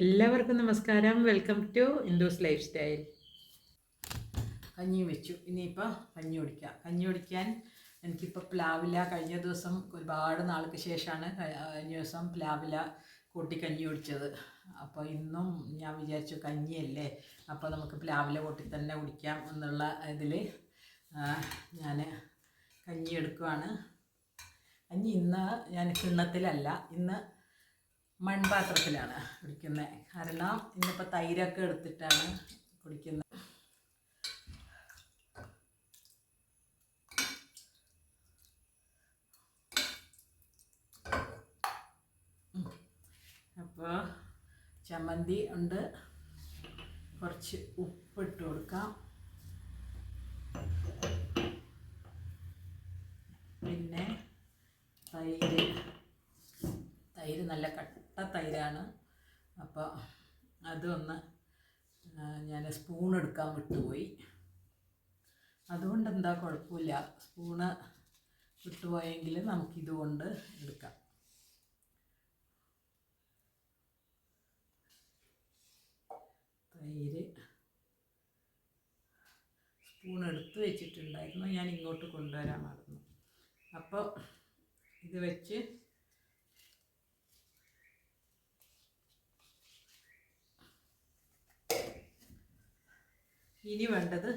എല്ലാവർക്കും നമസ്കാരം. Welcome to indoors life style കഞ്ഞി വെച്ചു. ഇനിയിപ്പോൾ കഞ്ഞി കുടിക്കാം. കഞ്ഞി കുടിക്കാൻ എനിക്കിപ്പോൾ പ്ലാവില കഴിഞ്ഞ ദിവസം ഒരുപാട് നാൾക്ക് ശേഷമാണ് കഴിഞ്ഞ ദിവസം പ്ലാവില കൂട്ടി കഞ്ഞി കുടിച്ചത്. അപ്പോൾ ഇന്നും ഞാൻ വിചാരിച്ചു കഞ്ഞിയല്ലേ അപ്പോൾ നമുക്ക് പ്ലാവില കൂട്ടി തന്നെ കുടിക്കാം എന്നുള്ള ഇതിൽ ഞാൻ കഞ്ഞി എടുക്കുവാണ്. കഞ്ഞി ഇന്ന് ഞാൻ കിണ്ണത്തിലല്ല ഇന്ന് മൺപാത്രത്തിലാണ് കുടിക്കുന്നത്. കാരണം ഇന്നിപ്പോൾ തൈരൊക്കെ എടുത്തിട്ടാണ് കുടിക്കുന്നത്. അപ്പോൾ ചമ്മന്തി ഉണ്ട്. കുറച്ച് ഉപ്പിട്ട് കൊടുക്കാം. പിന്നെ തൈര്. തൈര് നല്ല കട്ട തൈരാണ്. അപ്പോൾ അതൊന്ന് ഞാൻ സ്പൂൺ എടുക്കാൻ വിട്ടുപോയി. അതുകൊണ്ട് എന്താ കുഴപ്പമില്ല. സ്പൂണ് വിട്ടുപോയെങ്കിൽ നമുക്കിതുകൊണ്ട് എടുക്കാം. തൈര് സ്പൂൺ എടുത്ത് വെച്ചിട്ടുണ്ടായിരുന്നു. ഞാൻ ഇങ്ങോട്ട് കൊണ്ടുവരാൻ മറന്നു അപ്പോൾ ഇത് വെച്ച് ഇനി വേണ്ടത്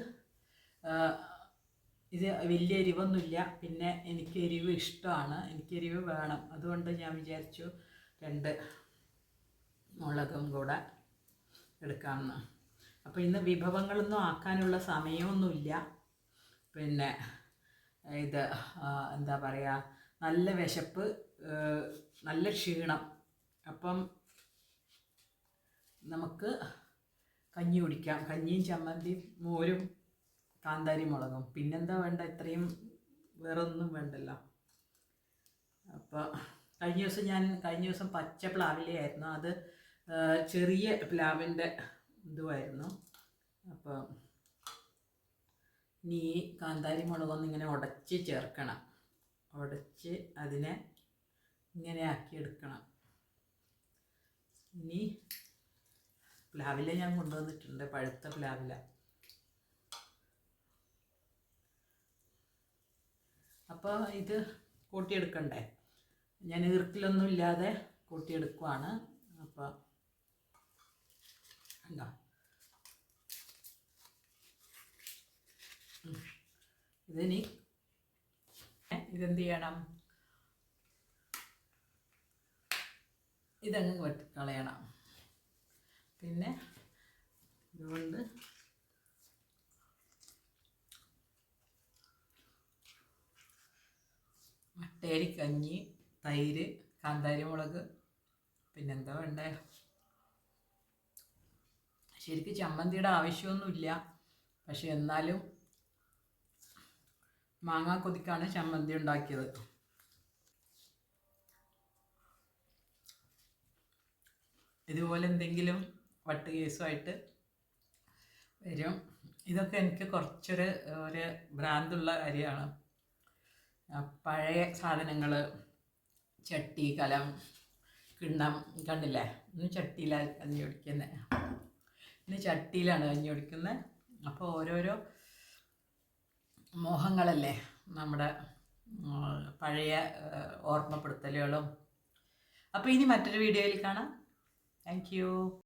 ഇത് വലിയ എരിവൊന്നുമില്ല. പിന്നെ എനിക്ക് എരിവ് ഇഷ്ടമാണ്. എനിക്ക് എരിവ് വേണം. അതുകൊണ്ട് ഞാൻ വിചാരിച്ചു രണ്ട് മുളകും കൂടെ എടുക്കാമെന്ന്. അപ്പോൾ ഇന്ന് വിഭവങ്ങളൊന്നും ആക്കാനുള്ള സമയമൊന്നുമില്ല. പിന്നെ ഇത് എന്താ പറയുക നല്ല വിശപ്പ് നല്ല ക്ഷീണം. അപ്പം നമുക്ക് കഞ്ഞി കുടിക്കാം. കഞ്ഞിയും ചമ്മന്തിയും മോരും കാന്താരി മുളകും. പിന്നെന്താ വേണ്ട? ഇത്രയും വേറെ ഒന്നും വേണ്ടല്ലോ. അപ്പോൾ കഴിഞ്ഞ ദിവസം ഞാൻ കഴിഞ്ഞ ദിവസം പച്ച പ്ലാവിലയായിരുന്നു അത് ചെറിയ പ്ലാവിന്റെ ഇതുമായിരുന്നു അപ്പോൾ ഇനി ഈ കാന്താരി മുളകൊന്ന് ഇങ്ങനെ ഉടച്ച് ചേർക്കണം. ഉടച്ച് അതിനെ ഇങ്ങനെ ആക്കി എടുക്കണം ഇനി പ്ലാവില ഞാൻ കൊണ്ടുവന്നിട്ടുണ്ട് പഴുത്ത പ്ലാവില. അപ്പോൾ ഇത് കൂട്ടിയെടുക്കണ്ടേ? ഞാൻ ഈർക്കിലൊന്നും ഇല്ലാതെ കൂട്ടിയെടുക്കുവാണ്. അപ്പോൾ എന്താ ഇതിനി ഇതെന്ത് ചെയ്യണം ഇതങ്ങ് വെട്ടി കളയണം പിന്നെ ഇതുകൊണ്ട് മട്ടേരി കഞ്ഞി തൈര് കാന്താരി മുളക് പിന്നെന്താ വേണ്ടേ? ശരിക്കും ചമ്മന്തിയുടെ ആവശ്യമൊന്നുമില്ല. പക്ഷെ എന്നാലും മാങ്ങ കൊതിക്കാണ് ചമ്മന്തി ഉണ്ടാക്കിയത്. ഇതുപോലെ എന്തെങ്കിലും വട്ട് കേസുമായിട്ട് വരും. ഇതൊക്കെ എനിക്ക് കുറച്ചൊരു ഒരു ഭ്രാന്തുള്ള കാര്യമാണ്. പഴയ സാധനങ്ങൾ ചട്ടി കലം കിണ്ണം കണ്ടില്ലേ? ഇന്ന് ചട്ടിയിലാണ് കഞ്ഞി ഒടിക്കുന്നത് ഇന്ന് ചട്ടിയിലാണ് കഞ്ഞി ഒടിക്കുന്നത് അപ്പോൾ ഓരോരോ മോഹങ്ങളല്ലേ നമ്മുടെ പഴയ ഓർമ്മപ്പെടുത്തലുകളും. അപ്പോൾ ഇനി മറ്റൊരു വീഡിയോയിൽ കാണാം. താങ്ക്